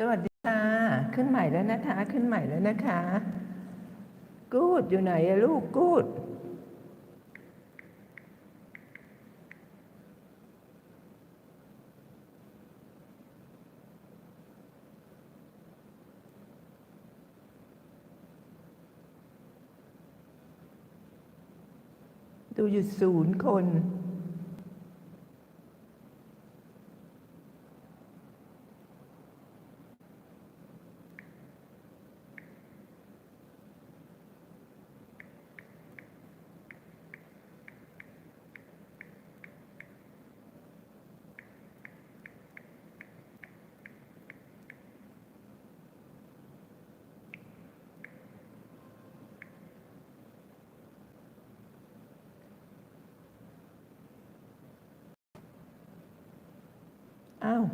สวัสดีค่ะ ขึ้นใหม่แล้วนะคะ ขึ้นใหม่แล้วนะคะ กูดอยู่ไหนลูกกูดดูอยู่ศูนย์คน อ้าว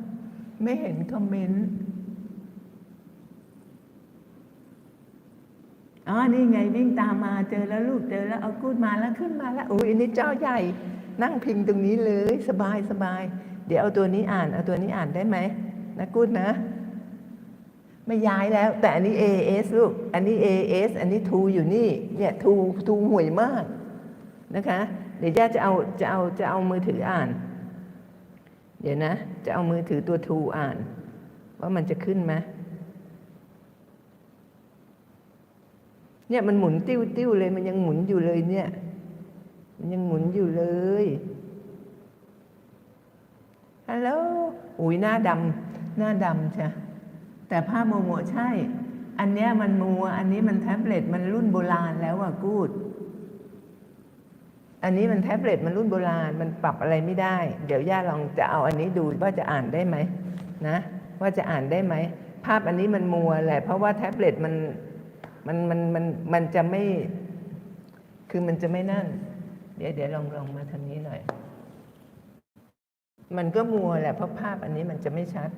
ไม่เห็นคอมเมนต์อ๋อ นี่ไงวิ่งตามมาเจอแล้วลูกเจอแล้วเอากูดมาแล้วขึ้นมาแล้วอุ้ยอันนี้จอใหญ่ นั่งพิมพ์ตรงนี้เลยสบายสบาย เดี๋ยวเอาตัวนี้อ่านเอาตัวนี้อ่านได้ไหมนะกูดนะ ไม่ย้ายแล้ว แต่อันนี้ AS ลูก อันนี้ AS อันนี้ทูอยู่นี่ เนี่ยทูทูห่วยมากนะคะ เดี๋ยวย่าจะเอาจะเอาจะเอามือถืออ่าน เดี๋ยวนะ จะเอามือถือตัวทูอ่าน ว่ามันจะขึ้นไหมเนี่ยมันหมุนติ้วติ้วเลย มันยังหมุนอยู่เลยเนี่ย มันยังหมุนอยู่เลยฮัลโหลอุ้ยหน้าดำหน้าดำใช่แต่ภาพโมโมใช่ อันเนี้ยมันมัว อันนี้มันแท็บเล็ตมันรุ่นโบราณแล้วอะกูด อันนี้มันแท็บเล็ตมันรุ่นโบราณมันปรับอะไรไม่ได้ เดี๋ยวย่าลองจะเอาอันนี้ดูว่าจะอ่านได้ไหมนะว่าจะอ่านได้ไหม ภาพอันนี้มันมัวแหละ เพราะว่าแท็บเล็ตมันมันมันมันมันจะไม่ คือมันจะไม่นั่น เดี๋ยวเดี๋ยวลองลองมาทางนี้หน่อย มันก็มัวแหละ เพราะภาพอันนี้มันจะไม่ชัด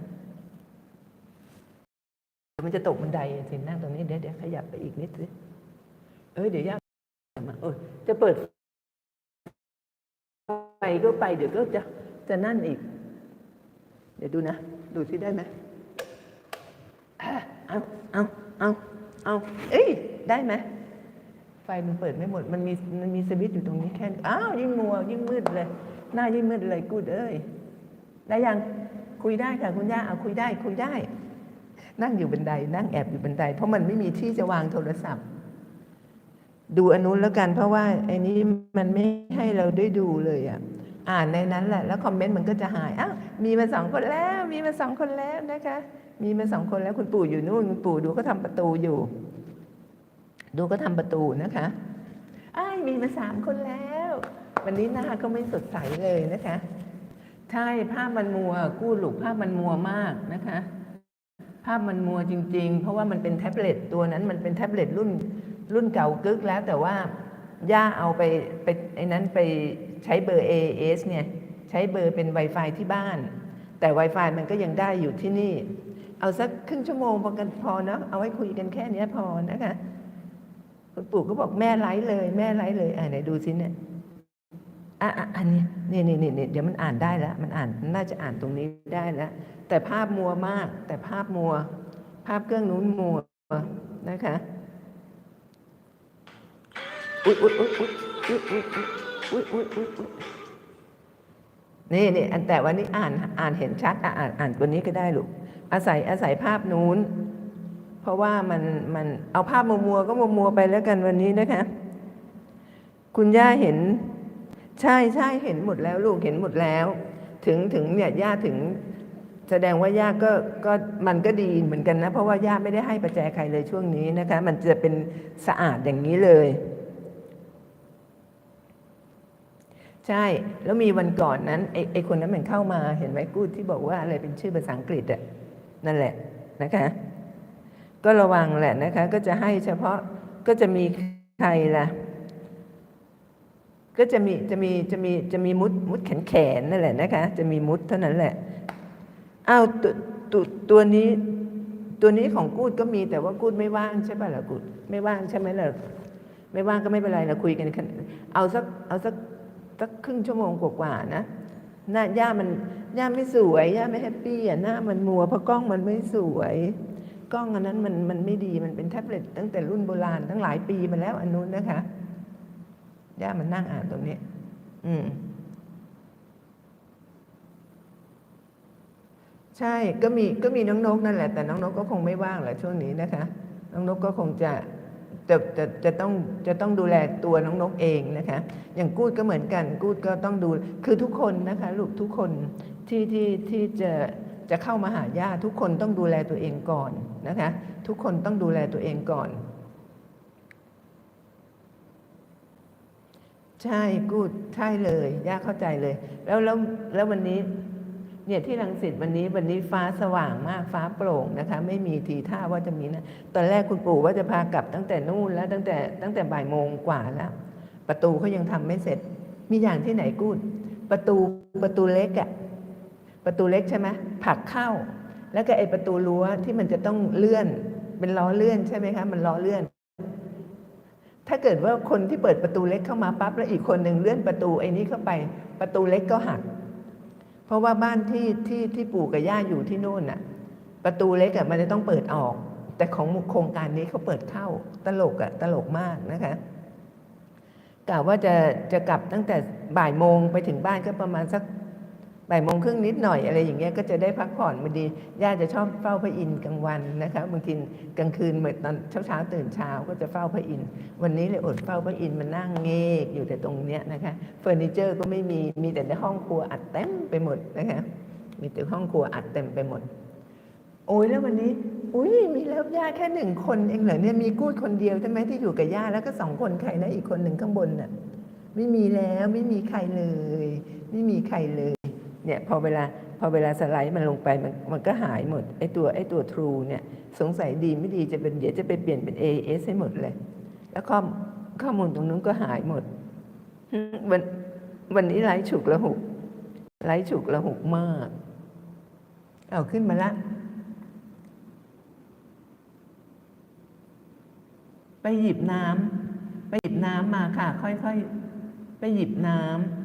มันจะตกบันไดอะสินั่งตรงนี้เดี๋ยวเดี๋ยวขยับไปอีกนิดสิเอ้ยเดี๋ยวย่ามาเออจะเปิดไป ก็ไปเดี๋ยวก็จะจะนั่นอีก เดี๋ยวดูนะ ดูสิได้ไหมเอาเอาเอาเอาเอ้ยได้ไหมไฟมันเปิดไม่หมด มันมีมันมีสวิตช์อยู่ตรงนี้แค่อ้าวยิ่งมัวยิ่งมืดเลย หน้ายิ่งมืดเลยกูดเอ้ยได้ยังคุยได้ค่ะคุณย่าเอาคุยได้ คุยได้ นั่งอยู่บันได นั่งแอบอยู่บันได เพราะมันไม่มีที่จะวางโทรศัพท์ ดูอนุนแล้วกันเพราะว่าไอ้นี้มันไม่ให้เราได้ดูเลยอะ อ่านในนั้นแหละ แล้วคอมเมนต์มันก็จะหายอ้าวมีมาสองคนแล้วมีมาสองคนแล้วนะคะ มีมาสองคนแล้วคุณปู่อยู่นู่นคุณปู่ดูก็ทำประตูอยู่ ดูก็ทำประตูนะคะอ้ายมีมาสามคนแล้ว วันนี้หน้าก็ไม่สดใสเลยนะคะ ใช่ภาพมันมัวกู้หลุกภาพมันมัวมากนะคะ ภาพมันมัวจริง ๆ เพราะว่ามันเป็นแท็บเล็ตตัวนั้นมันเป็นแท็บเล็ตรุ่นรุ่นเก่ากึกแล้วแต่ว่าย่าเอาไปไปไอ้นั้นไป ใช้เบอร์ AS เนี่ยใช้เบอร์เป็น Wi-Fi ที่บ้าน แต่ Wi-Fi มันก็ยังได้อยู่ที่นี่ เอาสักครึ่งชั่วโมงพอกันพอเนาะเอาไว้คุยกันแค่นี้พอนะคะคุณปู่ก็บอกแม่ไลฟ์เลย แม่ไลฟ์เลยอ่าไหนดูสิเนี่ยอะอะอันนี้นี่นี่นี่นี่เดี๋ยวมันอ่านได้แล้วมันอ่านน่าจะอ่านตรงนี้ได้แล้วแต่ภาพมัวมาก แต่ภาพมัว ภาพเครื่องนู้นมัวนะคะอุ๊ยอุ๊ยอุ๊ยอุ๊ยอุ๊ยอุ๊ย อุ๊ยอุ๊ยอุ๊ยนี่นี่แต่วันนี้อ่านอ่านเห็นชัดอ่อ่านอ่านตัวนี้ก็ได้ลูกอาศัยอาศัยภาพนู้น เพราะว่ามันมันเอาภาพมัวมัวก็มัวมัวไปแล้วกันวันนี้นะคะ คุณย่าเห็น ใช่ใช่เห็นหมดแล้วลูกเห็นหมดแล้ว ถึงถึงเนี่ยย่าถึง แสดงว่าย่าก็ก็มันก็ดีเหมือนกันนะ เพราะว่าย่าไม่ได้ให้ประแจใครเลยช่วงนี้นะคะ มันจะเป็นสะอาดอย่างนี้เลย ใช่ แล้วมีวันก่อนนั้นไอ้ไอคนนั้นมันเข้ามาเห็นไหมกูดที่บอกว่าอะไรเป็นชื่อภาษาอังกฤษอะนั่นแหละนะคะ ก็ระวังแหละนะคะ ก็จะให้เฉพาะก็จะมีใครล่ะ ก็จะมีจะมีจะมีจะมีมุดมุดแขนแขนนั่นแหละนะคะ จะมีมุดเท่านั้นแหละอ้าวตัวตัวตัวนี้ตัวนี้ของกูดก็มีแต่ว่ากูดไม่ว่างใช่ป่ะล่ะกูดไม่ว่างใช่ไหมล่ะไม่ว่างก็ไม่เป็นไรเราคุยกัน เอาสักเอาสัก สักครึ่งชั่วโมงกว่าๆนะหน้าย่ามันย่าไม่สวยย่าไม่แฮปปี้อะหน้ามันมัวเพราะกล้องมันไม่สวยกล้องอันนั้นมันมันไม่ดีมันเป็นแท็บเล็ตตั้งแต่รุ่นโบราณตั้งหลายปีมาแล้วอันนู้นนะคะย่ามันนั่งอ่านตรงนี้ อืม ใช่ก็มีก็มีน้องนกนั่นแหละ แต่น้องนกก็คงไม่ว่างแหละช่วงนี้นะคะ น้องนกก็คงจะ จะจะจะต้องจะต้องดูแลตัวน้องนกเองนะคะ อย่างกูดก็เหมือนกันกูดก็ต้องดูคือทุกคนนะคะลูกทุกคนที่ที่ที่จะจะเข้ามาหาญาติทุกคนต้องดูแลตัวเองก่อนนะคะ ทุกคนต้องดูแลตัวเองก่อน ใช่กูดใช่เลยย่าเข้าใจเลย แล้วแล้วแล้ววันนี้ เนี่ยที่รังสิตวันนี้วันนี้ฟ้าสว่างมากฟ้าโปร่งนะคะ ไม่มีทีท่าว่าจะมีนะตอนแรกคุณปู่ว่าจะพากลับตั้งแต่นู่นแล้วตั้งแต่ตั้งแต่บ่ายโมงกว่าแล้ว ประตูเขายังทำไม่เสร็จ มีอย่างที่ไหนกูด ประตูประตูเล็กอะประตูเล็กใช่ไหมผักเข้า แล้วก็ไอประตูรั้วที่มันจะต้องเลื่อน เป็นล้อเลื่อนใช่ไหมคะ มันล้อเลื่อน ถ้าเกิดว่าคนที่เปิดประตูเล็กเข้ามาปั๊บแล้วอีกคนหนึ่งเลื่อนประตูไอ้นี้เข้าไป ประตูเล็กก็หัก เพราะว่าบ้านที่ที่ที่ปู่กับย่าอยู่ที่นู่นน่ะ ประตูเล็กอะมันจะต้องเปิดออก แต่ของโครงการนี้เขาเปิดเข้าตลกอะตลกมากนะคะกะว่าจะจะกลับตั้งแต่บ่ายโมงไปถึงบ้านก็ประมาณสัก บ่ายโมงครึ่งนิดหน่อยอะไรอย่างเงี้ยก็จะได้พักผ่อนบางทีย่าจะชอบเฝ้าพระอินทร์กลางวันนะคะบางทีกลางคืนเหมือนตอนเช้าเช้าๆตื่นเช้าก็จะเฝ้าพระอินทร์วันนี้เลยอดเฝ้าพระอินทร์มันนั่งเงกอยู่แต่ตรงเนี้ยนะคะเฟอร์นิเจอร์ก็ไม่มีมีแต่ในห้องครัวอัดเต็มไปหมดนะคะมีแต่ห้องครัวอัดเต็มไปหมด โอ้ยแล้ววันนี้อุ้ยมีแล้วย่าแค่หนึ่งคนเองเหรอเนี่ยมีกูดคนเดียวใช่ไหมที่อยู่กับย่าแล้วก็สองคนใครนะอีกคนหนึ่งข้างบนน่ะไม่มีแล้วไม่มีใครเลย ไม่มีใครเลย เนี่ยพอเวลาพอเวลาสไลด์มันลงไปมันมันก็หายหมดไอตัวไอตัว True เนี่ยสงสัยดีไม่ดีจะเป็นเดี๋ยวจะไปเปลี่ยนเป็น AS ให้หมดเลย แล้วข้อมข้อมูลตรงนู้นก็หายหมด วันวันนี้ไลฟ์ฉุกละหุกไลฟ์ฉุกละหุกมาก เอาขึ้นมาละไปหยิบน้ำไปหยิบน้ำมาค่ะ ค่อยๆ ไปหยิบน้ำ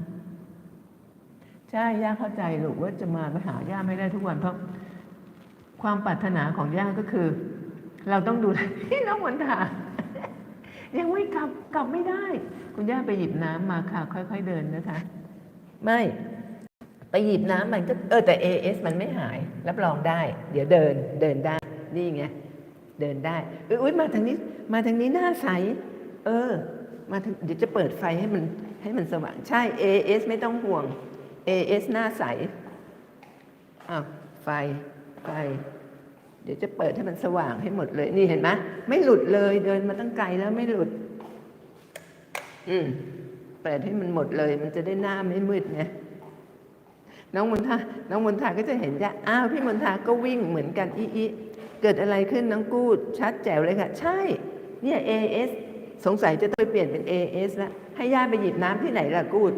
ใช่ย่าเข้าใจลูกว่าจะมาไปหาย่าไม่ได้ทุกวันเพราะความปรารถนาของย่าก็คือ เราต้องดูแลพี่น้องวันทายังไม่กลับกลับไม่ได้ คุณย่าไปหยิบน้ำมาค่ะ ค่อยๆเดินนะคะ ไม่ไปหยิบน้ำมันก็เออแต่ AS มันไม่หาย รับรองได้ เดี๋ยวเดินเดินได้ นี่ไงเดินได้เอยอุ้ยมาทางนี้ มาทางนี้หน้าใส เออ มาทางเดี๋ยวจะเปิดไฟให้มันให้มันสว่างใช่ AS ไม่ต้องห่วง AS หน้าใสอ้าวไฟ ไฟ เดี๋ยวจะเปิดให้มันสว่างให้หมดเลย นี่เห็นไหมไม่หลุดเลยเดินมาตั้งไกลแล้วไม่หลุด อืมเปิดให้มันหมดเลย มันจะได้หน้าไม่มืดไงน้องมนทาน้องมนทาก็จะเห็นจ้ะอ้าวพี่มนทาก็วิ่งเหมือนกันอีอีเกิดอะไรขึ้นน้องกูดชัดแจ๋วเลยค่ะ ใช่ เนี่ย AS สงสัยจะต้องเปลี่ยนเป็น AS แล้วให้ย่าไปหยิบน้ำที่ไหนล่ะกูด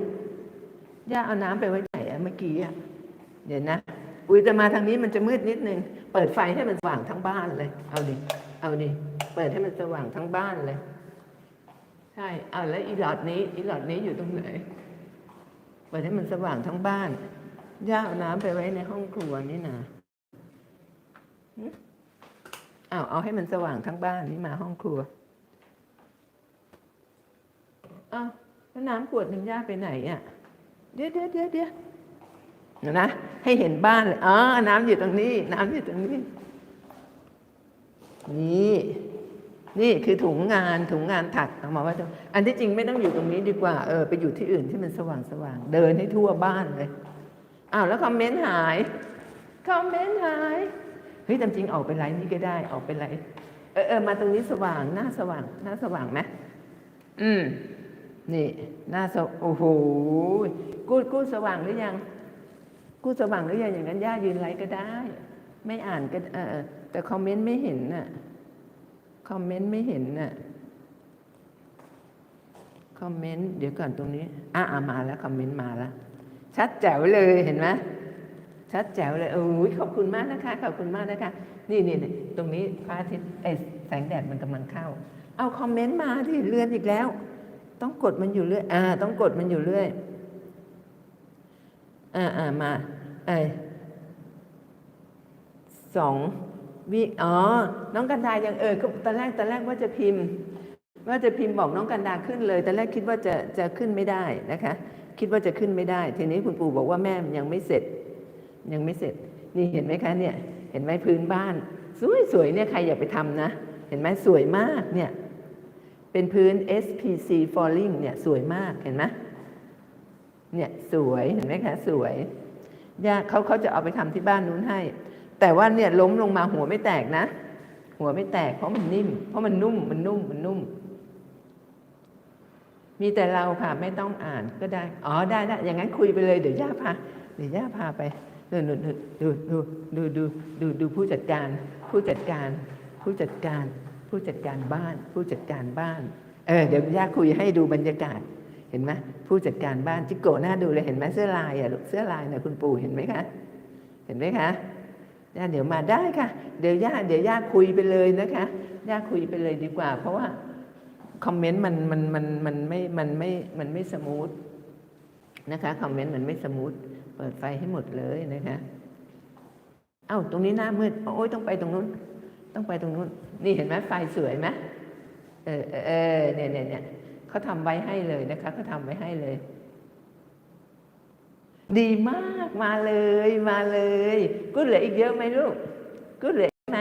ย่าเอาน้ำไปไว้ไหนอะเมื่อกี้อะเดี๋ยวนะอุ้ยจะมาทางนี้มันจะมืดนิดนึง เปิดไฟให้มันสว่างทั้งบ้านเลย เอาดิ เอาดิ เปิดให้มันสว่างทั้งบ้านเลย ใช่ เอาแล้วอีหลอดนี้ อีหลอดนี้อยู่ตรงไหน เปิดให้มันสว่างทั้งบ้าน ย่าเอาน้ำไปไว้ในห้องครัวนี่นะอ้าวเอาให้มันสว่างทั้งบ้านนี่มาห้องครัวอ้าวแล้วน้ำขวดหนึ่งย่าไปไหนอะ เดี๋ยวเดี๋ยวเดี๋ยวเดี๋ยวนะให้เห็นบ้านเลยอ๋อน้ำอยู่ตรงนี้ น้ำอยู่ตรงนี้ นี่ นี่คือถุงงานถุงงานถักเอามาว่าอันที่จริงไม่ต้องอยู่ตรงนี้ดีกว่าเออไปอยู่ที่อื่นที่มันสว่างสว่างเดินให้ทั่วบ้านเลยอ้าวแล้วคอมเมนต์หายคอมเมนต์หายเฮ้ยตามจริงออกไปไลน์นี่ก็ได้ออกไปไลน์เออเออมาตรงนี้สว่างหน้าสว่างหน้าสว่างไหมอืม นี่หน้าสโอ้โหกูดกูดสว่างหรือยัง กูดสว่างหรือยังอย่างนั้นย่ายืนไลน์ก็ได้ ไม่อ่านก็เออแต่คอมเมนต์ไม่เห็นน่ะคอมเมนต์ไม่เห็นน่ะคอมเมนต์เดี๋ยวก่อนตรงนี้อะมาแล้วคอมเมนต์มาแล้วชัดแจ๋วเลยเห็นไหมชัดแจ๋วเลยโอ้ยขอบคุณมากนะคะ ขอบคุณมากนะคะ นี่นี่ตรงนี้พระอาทิตย์แสงแดดมันกำลังเข้า เอาคอมเมนต์มาที่เลื่อนอีกแล้ว ต้องกดมันอยู่เรื่อยอ่า ต้องกดมันอยู่เรื่อยอ่าอ่ามาเอสองวิอ๋อ น้องกันดายังเออก็ตอนแรกตอนแรกว่าจะพิมพ์ ว่าจะพิมพ์บอกน้องกันดาขึ้นเลยตอนแรกคิดว่าจะจะขึ้นไม่ได้นะคะ คิดว่าจะขึ้นไม่ได้ ทีนี้คุณปู่บอกว่าแม่ยังไม่เสร็จ ยังไม่เสร็จ นี่เห็นไหมคะเนี่ย เห็นไหมพื้นบ้าน สวยสวยๆเนี่ยใครอยากไปทำนะ เห็นไหมสวยมากเนี่ย เป็นพื้น SPC Falling เนี่ยสวยมากเห็นไหมเนี่ยสวยเห็นไหมคะสวยยากเขาเขาจะเอาไปทำที่บ้านนู้นให้ แต่ว่าเนี่ยล้มลงมาหัวไม่แตกนะ หัวไม่แตกเพราะมันนิ่ม เพราะมันนุ่มมันนุ่มมันนุ่ม มีแต่เราค่ะไม่ต้องอ่านก็ได้ อ๋อได้ได้อย่างนั้นคุยไปเลยเดี๋ยวย่าพาเดี๋ยวย่าพาไปดูดูดูดูดูดูดูผู้จัดการ ผู้จัดการ ผู้จัดการ ผู้จัดการบ้าน ผู้จัดการบ้าน เออเดี๋ยวย่าคุยให้ดูบรรยากาศเห็นไหมผู้จัดการบ้านจิโกะหน้าดูเลยเห็นไหมเสื้อลายอะลูกเสื้อลายน่ะคุณปู่เห็นไหมคะเห็นไหมคะย่าเดี๋ยวมาได้ค่ะ เดี๋ยวย่าเดี๋ยวย่าคุยไปเลยนะคะย่าคุยไปเลยดีกว่า เพราะว่าคอมเมนต์มันมันมันมันไม่มันไม่มันไม่สมูทนะคะคอมเมนต์มันไม่สมูทเปิดไฟให้หมดเลยนะคะเอ้าตรงนี้หน้ามืดโอ้ยต้องไปตรงนู้น ต้องไปตรงนู้น นี่เห็นไหมไฟสวยไหมเออเออเนี่ยเนี่ยเนี่ยเขาทำไว้ให้เลยนะคะเขาทำไว้ให้เลย ดีมากมาเลยมาเลยกูเหลืออีกเยอะไหมลูกกูเหลือไหม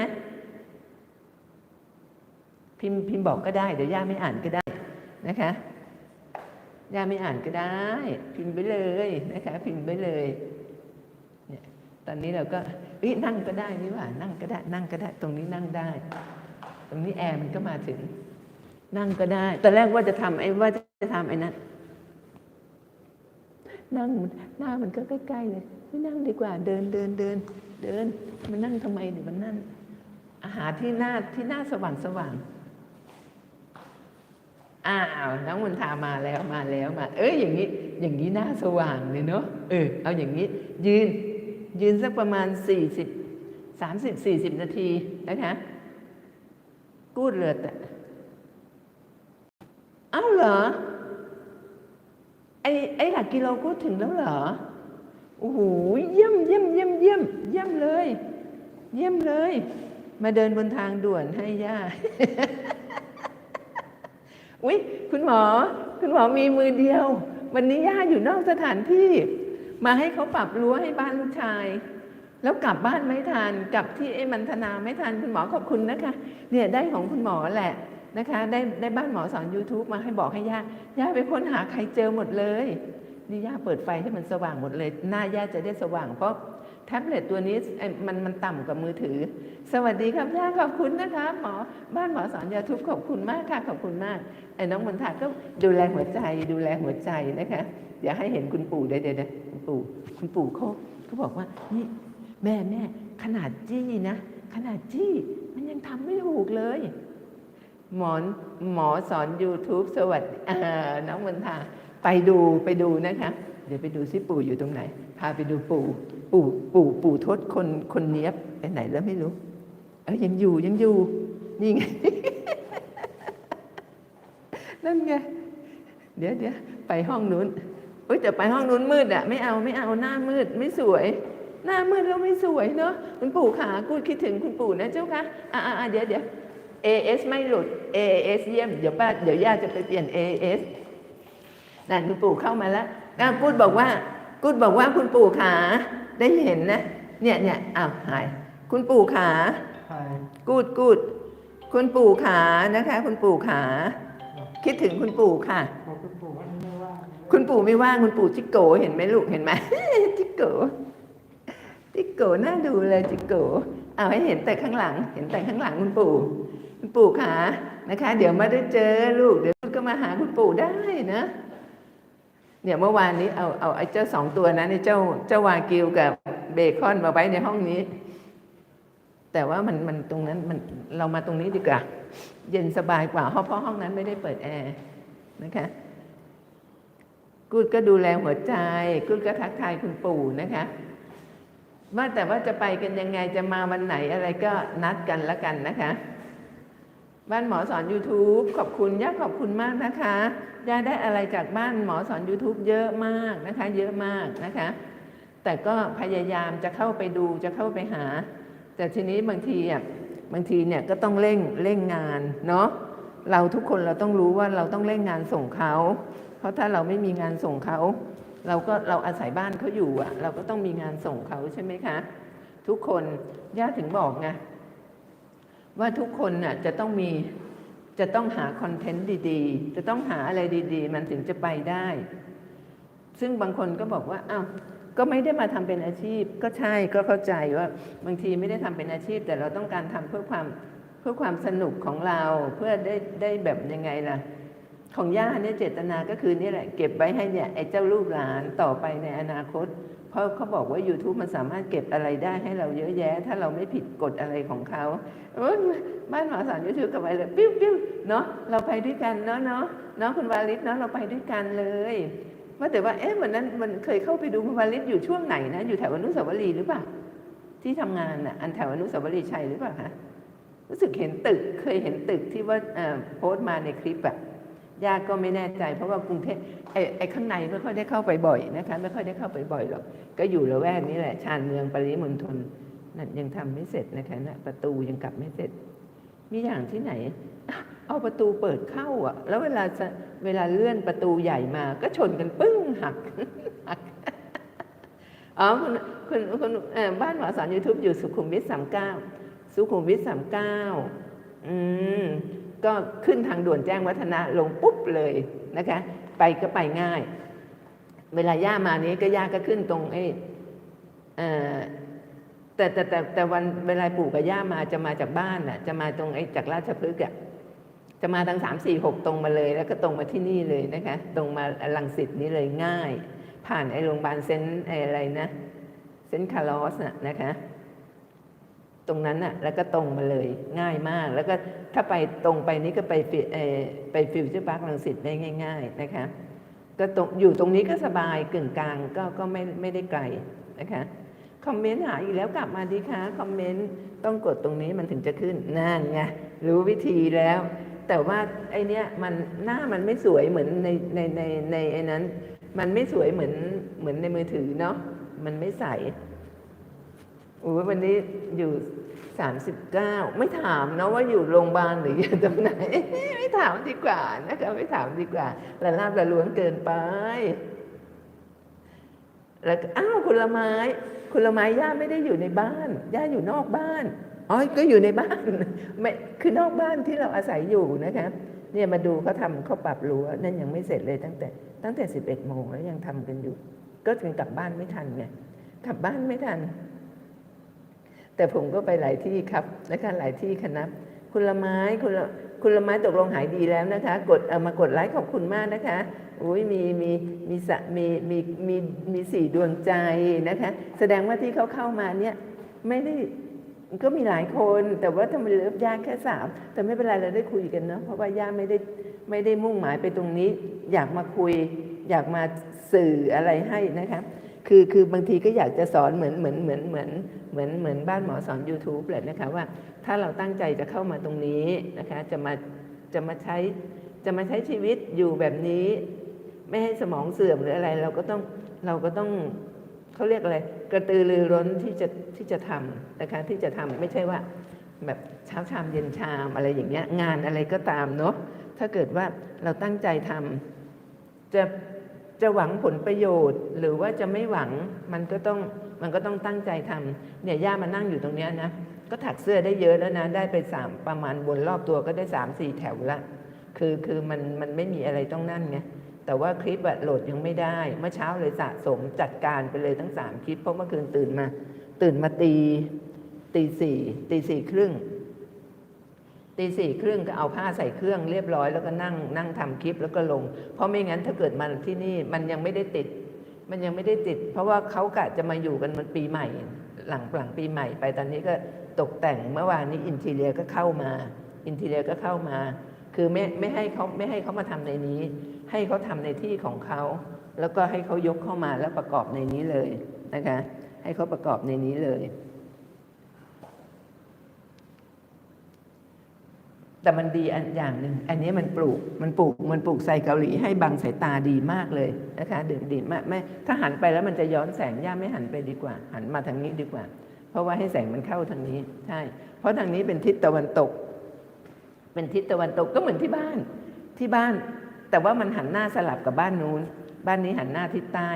พิมพ์พิมพ์บอกก็ได้ เดี๋ยวย่าไม่อ่านก็ได้นะคะย่าไม่อ่านก็ได้ พิมพ์ไปเลยนะคะ พิมพ์ไปเลย ตอนนี้เราก็เอ้ยนั่งก็ได้นี่ว่า นั่งก็ได้ นั่งก็ได้ ตรงนี้นั่งได้ ตรงนี้แอร์มันก็มาถึง นั่งก็ได้ตอนแรกว่าจะทำไอ้ว่าจะทำไอ้นั้นนั่งหน้ามันก็ใกล้ๆเลยไม่นั่งดีกว่า เดินเดินเดิน เดินมันนั่งทำไมเดี๋ยวมันนั่นอาหารที่หน้าที่หน้าสว่างสว่างอ้าวน้องมุนทามาแล้วมาแล้วมา เอ้ยอย่างนี้ อย่างนี้หน้าสว่างเลยเนาะเออเอาอย่างนี้ ยืน ยืนสักประมาณสี่สิบสามสิบสี่สิบนาทีนะคะกูดเลยแต่เอ้าวเหรอ ไอไอหลักกิโลกูดถึงแล้วเหรอ โอ้โหเยี่ยมเยี่ยมเยี่ยมเยี่ยมเยี่ยมเลย เยี่ยมเลย มาเดินบนทางด่วนให้ย่าอุ๊ย คุณหมอ คุณหมอมีมือเดียว วันนี้ย่าอยู่นอกสถานที่ มาให้เขาปรับรั้วให้บ้านลูกชาย แล้วกลับบ้านไม่ทันกลับที่ไอ้มันธนาไม่ทันคุณหมอขอบคุณนะคะเนี่ยได้ของคุณหมอแหละนะคะ ได้ได้บ้านหมอสอน YouTube มาให้บอกให้ย่าย่าไปค้นหาใครเจอหมดเลยนี่ย่าเปิดไฟให้มันสว่างหมดเลย หน้าย่าจะได้สว่างเพราะ ท็บเล็ตตัวนี้มันมันต่ำกว่ามือถือ สวัสดีครับย่าขอบคุณนะคะหมอบ้านหมอสอนยาทุบขอบคุณมากค่ะขอบคุณมากไอ้น้องมนทาก็ดูแลหัวใจดูแลหัวใจนะคะ อย่าให้เห็นคุณปู่เดี๋ยวเดี๋ยวคุณปู่คุณปู่เขาเขาบอกว่านี่แม่แม่ขนาดจี้นะขนาดจี้มันยังทำไม่ถูกเลย หมอนหมอสอน YouTube สวัสดีน้องมนทาไปดูไปดูนะคะ เดี๋ยวไปดูซิปู่อยู่ตรงไหน พาไปดูปู่ ปู่ปู่ปู่ทศคนคนเนี้ยบไปไหนแล้วไม่รู้เอ้ยยังอยู่ยังอยู่ นี่ไง นั่นไง เดี๋ยวเดี๋ยวไปห้องนู้นเอ้ยแต่ไปห้องนู้นมืดอะไม่เอาไม่เอาหน้ามืดไม่สวย หน้ามืดแล้วไม่สวยเนาะคุณปู่ขากูคิดถึงคุณปู่นะเจ้าคะอ่าอ่าเดี๋ยวเดี๋ยว AS ไม่หลุด AS เยี่ยมเดี๋ยวป้าเดี๋ยวย่าจะไปเปลี่ยน AS นั่นคุณปู่เข้ามาแล้วอะกูดบอกว่า กูดบอกว่าคุณปู่ขาได้เห็นนะ เนี่ยเนี่ยอ้าวหาย คุณปู่ขาใช่กูดกูดคุณปู่ขานะคะ คุณปู่ขาคิดถึงคุณปู่ค่ะบอกคุณปู่ว่าไม่ว่างคุณปู่ไม่ว่างคุณปู่จิโกเห็นไหมลูกเห็นไหมจิโกจิโกน่าดูเลยจิโกเอาให้เห็นแต่ข้างหลัง เห็นแต่ข้างหลังคุณปู่คุณปู่ขานะคะ เดี๋ยวมาได้เจอลูกเดี๋ยวก็มาหาคุณปู่ได้นะ เนี่ยเมื่อวานนี้เอาเอาไอ้เจ้าสองตัวนั้นไอ้เจ้าเจ้าวากิวกับเบคอนมาไว้ในห้องนี้ แต่ว่ามันมันตรงนั้นมันเรามาตรงนี้ดีกว่า เย็นสบายกว่า เพราะพราะห้องนั้นไม่ได้เปิดแอร์นะคะกูดก็ดูแลหัวใจกูดก็ทักทายคุณปู่นะคะว่าแต่ว่าจะไปกันยังไงจะมาวันไหนอะไรก็นัดกันแล้วกันนะคะ บ้านหมอสอน YouTube ขอบคุณย่าขอบคุณมากนะคะย่าได้อะไรจากบ้านหมอสอน YouTube เยอะมากนะคะ เยอะมากนะคะ แต่ก็พยายามจะเข้าไปดูจะเข้าไปหา แต่ทีนี้บางทีอะบางทีเนี่ยก็ต้องเร่งเร่งงานเนาะเราทุกคนเราต้องรู้ว่าเราต้องเร่งงานส่งเขา เพราะถ้าเราไม่มีงานส่งเขา เราก็เราอาศัยบ้านเขาอยู่อะ เราก็ต้องมีงานส่งเขาใช่ไหมคะ ทุกคนย่าถึงบอกไง ว่าทุกคนน่ะจะต้องมีจะต้องหาคอนเทนต์ดีๆ จะต้องหาอะไรดีๆ มันถึงจะไปได้ ซึ่งบางคนก็บอกว่าอ้าวก็ไม่ได้มาทำเป็นอาชีพ ก็ใช่ก็เข้าใจว่าบางทีไม่ได้ทำเป็นอาชีพ แต่เราต้องการทำเพื่อความเพื่อความสนุกของเราเพื่อได้ได้แบบยังไงล่ะ ของย่าเนี่ยเจตนาก็คือนี่แหละเก็บไว้ให้เนี่ยไอ้เจ้าลูกหลานต่อไปในอนาคต เพราะเขาบอกว่า YouTube มันสามารถเก็บอะไรได้ให้เราเยอะแยะ ถ้าเราไม่ผิดกฎอะไรของเขาบ้านหมอสอนยูทูบกับไปเลยปิ้วปิ้วเนาะเราไปด้วยกันเนาะเนาะเนาะคุณวาลิศเนาะเราไปด้วยกันเลยว่าแต่ว่าเอ๊ะวันนั้นมันเคยเข้าไปดูคุณวาลิศอยู่ช่วงไหนนะอยู่แถวอนุสาวรีย์หรือเปล่าที่ทำงานน่ะอันแถวอนุสาวรีย์ชัยหรือเปล่าคะรู้สึกเห็นตึกเคยเห็นตึกที่ว่าเอ่อโพสต์มาในคลิปอะ ยากก็ไม่แน่ใจ เพราะว่ากรุงเทพไอ้ไอ้ข้างในไม่ค่อยได้เข้าไปบ่อยนะคะไม่ค่อยได้เข้าไปบ่อยหรอกก็อยู่ละแวกนี้แหละชานเมืองปริมณฑลนั่นยังทำไม่เสร็จนะคะนะประตูยังกลับไม่เสร็จ มีอย่างที่ไหน เอาประตูเปิดเข้าอะ แล้วเวลาจะเวลาเลื่อนประตูใหญ่มา ก็ชนกันปึ้งหักหักอ๋อคุณคุณคุณบ้านหมอสอนยูทูบอยู่สุขุมวิทสามเก้าสุขุมวิทสามเก้าอืม ก็ขึ้นทางด่วนแจ้งวัฒนะลงปุ๊บเลยนะคะไปก็ไปง่าย เวลาย่ามานี้ก็ย่าก็ขึ้นตรงไอ้เออแต่แต่แต่แต่วันเวลาปู่กับย่ามาจะมาจากบ้านน่ะจะมาตรงไอ้จากราชพฤกษ์อะจะมาทางสามสี่หกตรงมาเลย แล้วก็ตรงมาที่นี่เลยนะคะตรงมาลังสิตนี้เลยง่าย ผ่านไอ้โรงพยาบาลเซนต์ไอ้อะไรนะเซนต์คาร์ลอสน่ะนะคะ ตรงนั้นน่ะแล้วก็ตรงมาเลยง่ายมาก แล้วก็ถ้าไปตรงไปนี้ก็ไปไปฟิวเจอร์พาร์คลังสิตได้ง่าย ๆนะคะก็ตรงอยู่ตรงนี้ก็สบายกึ่งกลางก็ก็ไม่ไม่ได้ไกลนะคะคอมเมนต์หาอีกแล้วกลับมาดีคะคอมเมนต์ต้องกดตรงนี้มันถึงจะขึ้นนั่นไงรู้วิธีแล้ว แต่ว่าไอเนี้ยมันหน้ามันไม่สวยเหมือนในในในในไอ้นั้น มันไม่สวยเหมือนเหมือนในมือถือเนาะมันไม่ใส โอ้ยวันนี้อยู่สามสิบเก้าไม่ถามนะว่าอยู่โรงพยาบาลหรืออยู่ตรงไหน ไม่ถามดีกว่านะคะไม่ถามดีกว่าละลาบละล้วงเกินไป แล้วอ้าวผลไม้ผลไม้ย่าไม่ได้อยู่ในบ้าน ย่าอยู่นอกบ้านอ๋อก็อยู่ในบ้านไม่คือนอกบ้านที่เราอาศัยอยู่นะคะเนี่ยมาดูเขาทำเขาปรับรั้วนั่นยังไม่เสร็จเลยตั้งแต่ ตั้งแต่สิบเอ็ดโมงแล้วยังทำกันอยู่ ก็ถึงกลับบ้านไม่ทันไงกลับบ้านไม่ทัน แต่ผมก็ไปหลายที่ครับนะคะหลายที่คณะคุณละไม้คุณละคุณละไม้ตกลงหายดีแล้วนะคะ กดเอามากดไลค์ขอบคุณมากนะคะอุ้ยมีมีมีสะมีมีมีมีสี่ดวงใจนะคะ แสดงว่าที่เขาเข้ามาเนี่ยไม่ได้ก็มีหลายคนแต่ว่าทำไมเลิฟย่าแค่สามแต่ไม่เป็นไรเราได้คุยกันเนาะเพราะว่าย่าไม่ได้ไม่ได้มุ่งหมายไปตรงนี้ อยากมาคุย อยากมาสื่ออะไรให้นะคะ คือคือบางทีก็อยากจะสอนเหมือนเหมือนเหมือนเหมือนเหมือนเหมือนบ้านหมอสอน YouTube แหละนะคะว่าถ้าเราตั้งใจจะเข้ามาตรงนี้นะคะจะมาจะมาใช้จะมาใช้ชีวิตอยู่แบบนี้ ไม่ให้สมองเสื่อมหรืออะไร เราก็ต้องเราก็ต้องเขาเรียกอะไร กระตือรือร้นที่จะที่จะทำนะคะที่จะทำไม่ใช่ว่าแบบเช้าชามเย็นชามอะไรอย่างเงี้ยงานอะไรก็ตามเนาะถ้าเกิดว่าเราตั้งใจทำจะ จะหวังผลประโยชน์ หรือว่าจะไม่หวังมันก็ต้องมันก็ต้องตั้งใจทำเนี่ยย่ามานั่งอยู่ตรงเนี้ยนะก็ถักเสื้อได้เยอะแล้วนะได้ไปสามประมาณบนรอบตัวก็ได้สามสี่แถวละ คือคือมันมันไม่มีอะไรต้องนั่นไงแต่ว่าคลิปอะโหลดยังไม่ได้ เมื่อเช้าเลยสะสมจัดการไปเลยทั้งสามคลิปเพราะเมื่อคืนตื่นมา ตื่นมาตีตีสี่ตีสี่ครึ่ง ตีสี่ครึ่งก็เอาผ้าใส่เครื่องเรียบร้อยแล้วก็นั่งนั่งทำคลิปแล้วก็ลง เพราะไม่งั้นถ้าเกิดมาที่นี่มันยังไม่ได้ติด มันยังไม่ได้ติด เพราะว่าเขากะจะมาอยู่กันมันปีใหม่ หลังหลังปีใหม่ไปตอนนี้ก็ตกแต่งเมื่อวานนี้อินทีเรียก็เข้ามา อินทีเรียก็เข้ามา คือไม่ไม่ให้เขาไม่ให้เขามาทำในนี้ ให้เขาทำในที่ของเขา แล้วก็ให้เขายกเข้ามาแล้วประกอบในนี้เลยนะคะให้เขาประกอบในนี้เลย แต่มันดีอันอย่างหนึ่งอันนี้มันปลูกมันปลูกมันปลูกไซเกาหลีให้บังสายตาดีมากเลยนะคะเด่นดีมากไม่ถ้าหันไปแล้วมันจะย้อนแสงย่าไม่หันไปดีกว่า หันมาทางนี้ดีกว่า เพราะว่าให้แสงมันเข้าทางนี้ใช่ เพราะทางนี้เป็นทิศตะวันตก เป็นทิศตะวันตกก็เหมือนที่บ้านที่บ้าน แต่ว่ามันหันหน้าสลับกับบ้านนู้น บ้านนี้หันหน้าทิศใต้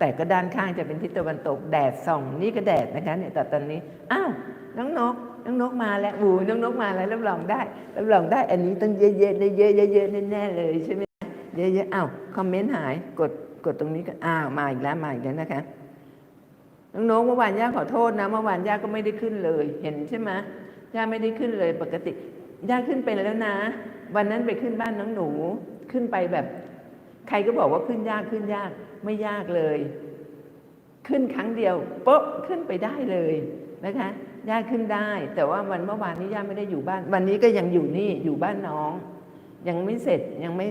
แต่ก็ด้านข้างจะเป็นทิศตะวันตกแดดส่อง นี่ก็แดดนะคะเนี่ยแต่ตอนนี้อ้าวน้องนกน้องนกมาแล้วอูน้องนกมาแล้วรับรองได้รับรองได้ อันนี้ต้องเยอะๆเยอะๆเยอะๆแน่ๆเลยใช่ไหมเยอะๆอ้าวคอมเมนต์หายกดกดตรงนี้ก็อ้าวมาอีกแล้วมาอีกแล้วนะคะน้องนกเมื่อวานย่าขอโทษนะเมื่อวานย่าก็ไม่ได้ขึ้นเลย เห็นใช่ไหมย่าไม่ได้ขึ้นเลยปกติย่าขึ้นไปแล้วนะ วันนั้นไปขึ้นบ้านน้องหนูขึ้นไปแบบ ใครก็บอกว่าขึ้นยากขึ้นยากไม่ยากเลย ขึ้นครั้งเดียวโป๊ะขึ้นไปได้เลยนะคะย่าขึ้นได้ แต่ว่าวันเมื่อวานนี้ย่าไม่ได้อยู่บ้าน วันนี้ก็ยังอยู่นี่อยู่บ้านน้อง ยังไม่เสร็จยังไม่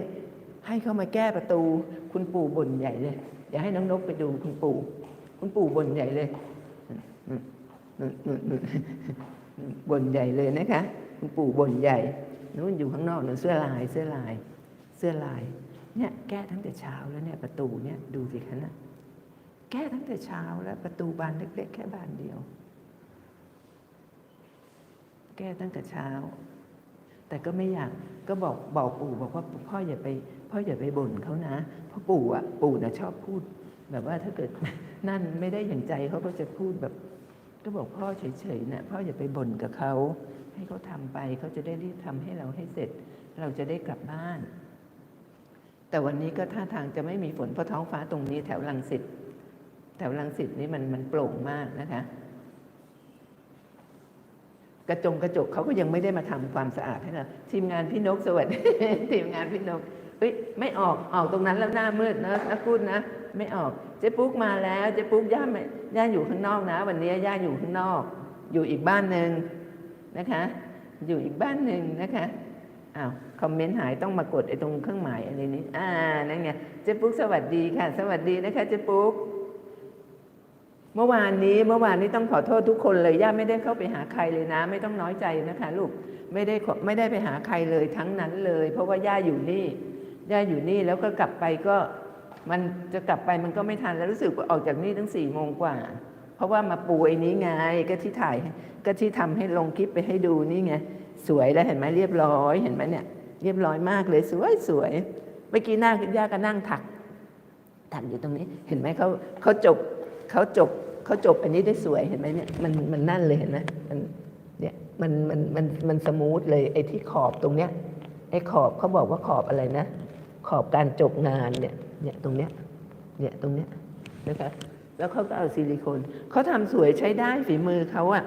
ให้เข้ามาแก้ประตู คุณปู่บ่นใหญ่เลยอย่าให้น้องนกไปดูคุณปู่ คุณปู่บ่นใหญ่เลยบ่นใหญ่เลยนะคะ คุณปู่บ่นใหญ่นู้นอยู่ข้างนอกนู้นเสื้อลายเสื้อลาย เสื้อลาย เนี่ยแก้ตั้งแต่เช้าแล้วเนี่ยประตูเนี่ยดูสิคะนะแก้ตั้งแต่เช้าแล้วประตูบานเล็ก ๆ แค่บานเดียว แก้ตั้งแต่เช้า แต่ก็ไม่อยากก็บอกบอกปู่บอกว่าพ่ออย่าไปพ่ออย่าไปบ่นเขานะเพราะปู่อะปู่น่ะชอบพูด แบบว่าถ้าเกิดนั่นไม่ได้อย่างใจเขาก็จะพูดแบบ ก็บอกพ่อเฉยๆนะพ่ออย่าไปบ่นกับเขาให้เขาทำไปเขาจะได้รีบทำให้เราให้เสร็จ เราจะได้กลับบ้าน แต่วันนี้ก็ท่าทางจะไม่มีฝนเพราะท้องฟ้าตรงนี้แถวลังสิตแถวลังสิตนี่มันมันโปร่งมากนะคะ กระจงกระจกเขาก็ยังไม่ได้มาทำความสะอาดให้เราทีมงานพี่นกสวัสดีทีมงานพี่นกเอ้ยไม่ออกออกตรงนั้นแล้วหน้ามืดนะนะพูดนะไม่ออกเจ๊ปุ๊กมาแล้วเจ๊ปุ๊กย่าไม่ย่าอยู่ข้างนอกนะ วันนี้ย่าอยู่ข้างนอก อยู่อีกบ้านหนึ่งนะคะ อยู่อีกบ้านหนึ่งนะคะ อ้าวคอมเมนต์หายต้องมากดไอ้ตรงเครื่องหมายอะไรนี้ อ่านั่นไงเจ๊ปุ๊กสวัสดีค่ะ สวัสดีนะคะเจ๊ปุ๊กเมื่อวานนี้เมื่อวานนี้ต้องขอโทษทุกคนเลยย่าไม่ได้เข้าไปหาใครเลยนะ ไม่ต้องน้อยใจนะคะ ลูกไม่ได้ไม่ได้ไปหาใครเลยทั้งนั้นเลย เพราะว่าย่าอยู่นี่ย่าอยู่นี่แล้วก็กลับไปก็มันจะกลับไปมันก็ไม่ทันแล้วรู้สึกออกจากนี่ตั้งสี่โมงกว่า เพราะว่ามาปูไอ้นี้ไงก็ที่ถ่ายก็ที่ทำให้ลงคลิปไปให้ดูนี่ไง สวยแล้วเห็นไหมเรียบร้อยเห็นไหมเนี่ยเรียบร้อยมากเลยสวยสวยเมื่อกี้หน้าคุณย่าก็นั่งถัก ถักอยู่ตรงนี้ เห็นไหมเขาเขาจบเขาจบเขาจบอันนี้ได้สวยเห็นไหมเนี่ยมันมันนั่นเลยเห็นไหมมันเนี่ยมันมันมันมันสมูทเลยไอ้ที่ขอบตรงเนี้ยไอ้ขอบเขาบอกว่าขอบอะไรนะ ขอบการจบงานเนี่ยเนี่ยตรงเนี้ยเนี่ยตรงเนี้ยนะคะแล้วเขาก็เอาซิลิโคนเขาทำสวยใช้ได้ฝีมือเขาอะ